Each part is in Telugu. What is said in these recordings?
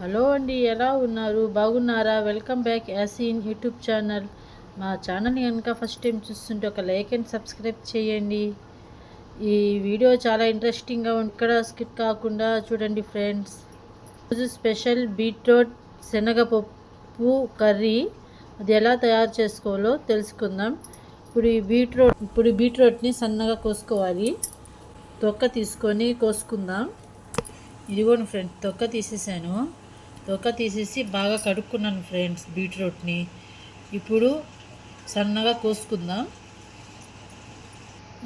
హలో అండి ఎలా ఉన్నారు? బాగున్నారా? Welcome back Yaseen YouTube channel. మా ఛానల్ని కనుక ఫస్ట్ టైం చూస్తుంటే ఒక లైక్ అండ్ సబ్స్క్రైబ్ చేయండి. ఈ వీడియో చాలా ఇంట్రెస్టింగ్గా ఇక్కడ స్కిప్ కాకుండా చూడండి ఫ్రెండ్స్. రోజు స్పెషల్ బీట్రూట్ శనగపప్పు కర్రీ. అది ఎలా తయారు చేసుకోవాలో తెలుసుకుందాం. ఇప్పుడు ఈ బీట్రూట్ ఇప్పుడు బీట్రూట్ని సన్నగా కోసుకోవాలి. తొక్క తీసుకొని కోసుకుందాం. ఇదిగోండి ఫ్రెండ్స్ తొక్క తీసేసాను. తొక్క తీసేసి బాగా కడుక్కున్నాను ఫ్రెండ్స్ బీట్రూట్ని. ఇప్పుడు సన్నగా కోసుకుందాం.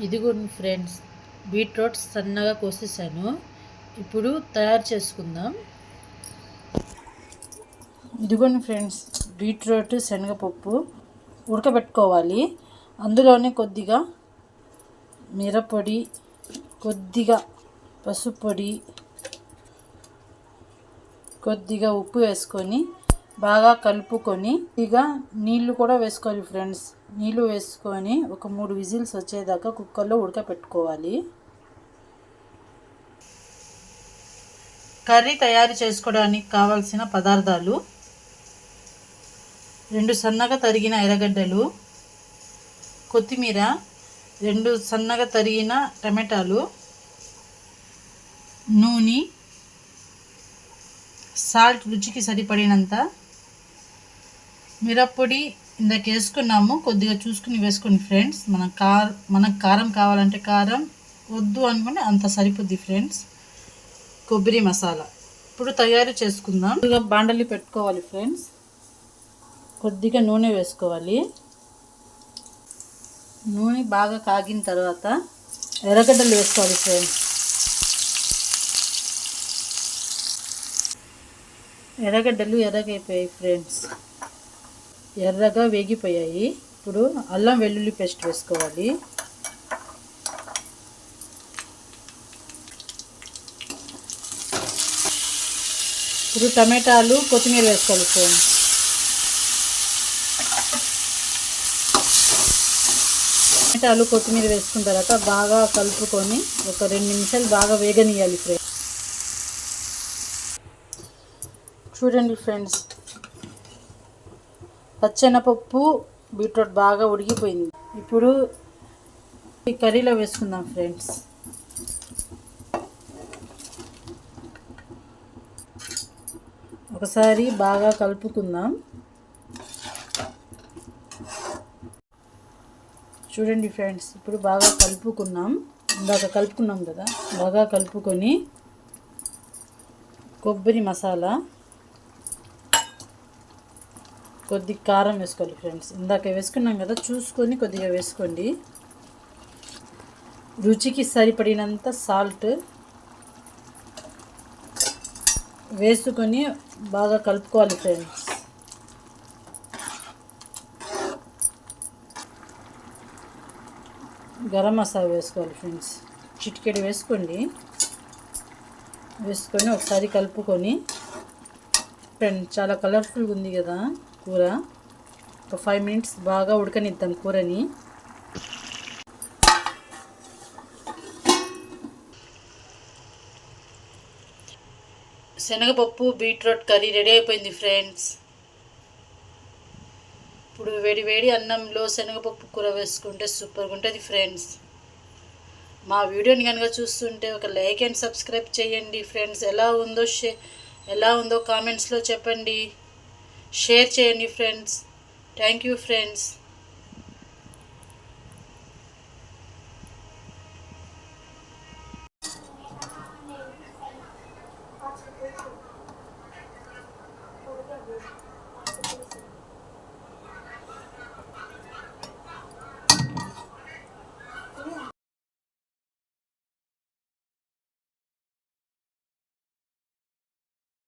ఇదిగోండి ఫ్రెండ్స్ బీట్రూట్ సన్నగా కోసేసాను. ఇప్పుడు తయారు చేసుకుందాం. ఇదిగోండి ఫ్రెండ్స్ బీట్రూట్ శనగపప్పు ఉడకబెట్టుకోవాలి. అందులోనే కొద్దిగా మిరపొడి కొద్దిగా పసుపు పొడి కొద్దిగా ఉప్పు వేసుకొని బాగా కలుపుకొని ఇక నీళ్ళు కూడా వేసుకోవాలి ఫ్రెండ్స్. నీళ్ళు వేసుకొని ఒక మూడు విజిల్స్ వచ్చేదాకా కుక్కర్లో ఉడకపెట్టుకోవాలి. కర్రీ తయారు చేసుకోవడానికి కావాల్సిన పదార్థాలు రెండు సన్నగా తరిగిన ఎర్రగడ్డలు కొత్తిమీర రెండు సన్నగా తరిగిన టమాటాలు నూనె సాల్ట్ రుచికి సరిపడినంత మిరప్పొడి ఇందాక వేసుకున్నాము కొద్దిగా చూసుకుని వేసుకోండి ఫ్రెండ్స్. మన కార్ మనకు కారం కావాలంటే కారం వద్దు అనుకుంటే అంత సరిపోద్ది ఫ్రెండ్స్. కొబ్బరి మసాలా. ఇప్పుడు తయారు చేసుకుందాం. కొద్దిగా బాండలి పెట్టుకోవాలి ఫ్రెండ్స్. కొద్దిగా నూనె వేసుకోవాలి. నూనె బాగా కాగిన తర్వాత ఎర్రగడ్డలు వేసుకోవాలి ఫ్రెండ్స్. ఎర్రగడ్డలు ఎర్రగైపోయాయి ఫ్రెండ్స్ ఎర్రగా వేగిపోయాయి. ఇప్పుడు అల్లం వెల్లుల్లి పేస్ట్ వేసుకోవాలి. ఇప్పుడు టమాటాలు కొత్తిమీర వేసుకోవాలి ఫ్రెండ్స్ టమాటాలు కొత్తిమీర వేసుకున్న తర్వాత బాగా కలుపుకొని ఒక రెండు నిమిషాలు బాగా వేగనీయాలి ఫ్రెండ్స్ చూడండి ఫ్రెండ్స్. పచ్చెనపప్పు బీట్రూట్ బాగా ఉడికిపోయింది. ఇప్పుడు ఈ కర్రీలో వేసుకుందాం ఫ్రెండ్స్. ఒకసారి బాగా కలుపుకుందాం. చూడండి ఫ్రెండ్స్ ఇప్పుడు బాగా కలుపుకున్నాం. ఇందాక కలుపుకున్నాం కదా బాగా కలుపుకొని కొబ్బరి మసాలా కొద్ది కారం వేసుకోవాలి ఫ్రెండ్స్. ఇందాక వేసుకున్నాం కదా చూసుకొని కొద్దిగా వేసుకోండి. రుచికి సరిపడినంత సాల్ట్ వేసుకొని బాగా కలుపుకోవాలి ఫ్రెండ్స్. గరం మసాలా వేసుకోవాలి ఫ్రెండ్స్. చిటికెడు వేసుకోండి. వేసుకొని ఒకసారి కలుపుకొని ఫ్రెండ్ చాలా కలర్ఫుల్గా ఉంది కదా. కూర. ఒక ఫైవ్ మినిట్స్ బాగా ఉడకనిద్దాం కూరని. శనగపప్పు బీట్రూట్ కర్రీ రెడీ అయిపోయింది ఫ్రెండ్స్. ఇప్పుడు వేడి వేడి అన్నంలో శనగపప్పు కూర వేసుకుంటే సూపర్గా ఉంటుంది ఫ్రెండ్స్. మా వీడియోని కనుక చూస్తుంటే ఒక లైక్ అండ్ సబ్స్క్రైబ్ చేయండి ఫ్రెండ్స్. ఎలా ఉందో షే ఎలా ఉందో కామెంట్స్లో చెప్పండి. షేర్ చేయండి ఫ్రెండ్స్. Thank you friends.